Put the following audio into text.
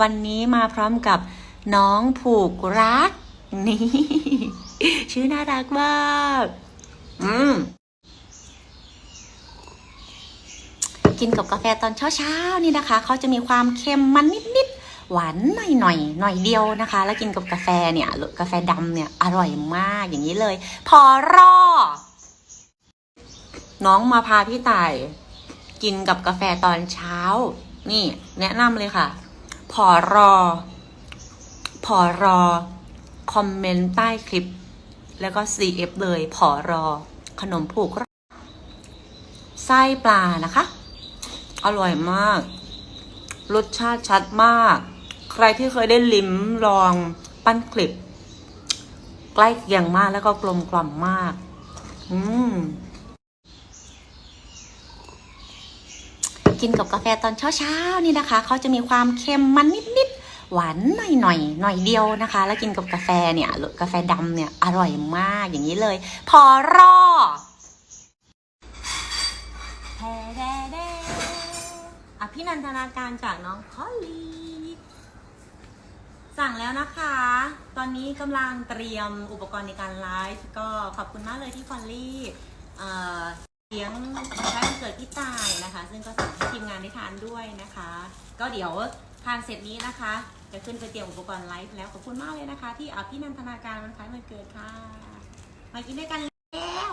วันนี้มาพร้อมกับน้องผูกรัก นี่ ชื่อน่ารักมากอืมกินกับกาแฟตอนเช้าๆนี่นะคะเขาจะมีความเค็มมันนิดๆหวานหน่อยๆหน่อยเดียวนะคะ แล้วกินกับกาแฟเนี่ยกาแฟดำเนี่ยอร่อยมากอย่างนี้เลย พอรอ น้องมาพาพี่ต่าย กินกับกาแฟตอนเช้า นี่ แนะนำเลยค่ะ พอรอพอรอ คอมเมนต์ใต้คลิป แล้วก็ CF เลยพอรอ ขนมผูกรักไส้ปลานะคะ อร่อยมาก รสชาติชัดมาก ใครที่เคยได้ลิ้มลองปั้นคลิป ใกล้เคียงมากแล้วก็กลมกล่อมมาก อืม กินกับกาแฟตอนเช้าๆนี่นะคะเขาจะมีความเค็มมันนิดๆหวานหน่อยๆหน่อยเดียวนะคะ แล้วกินกับกาแฟเนี่ยหรือกาแฟดำเนี่ยอร่อยมากอย่างนี้เลย พอรอแท้แด้แด้อภินันทนาการจากน้องคอลลีสั่งแล้วนะคะ ตอนนี้กำลังเตรียมอุปกรณ์ในการไลฟ์ก็ขอบคุณมากเลยที่คอลลี่ เลี้ยงใช้วันเกิดพี่ตายนะคะ ซึ่งก็สั่งให้ทีมงานได้ทานด้วยนะคะ ก็เดี๋ยวทานเสร็จนี้นะคะ จะขึ้นไปเตรียมอุปกรณ์ไลฟ์แล้วขอบคุณมากเลยนะคะ ที่อภินันทนาการวันคล้ายวันเกิดค่ะมากินด้วยกันแล้ว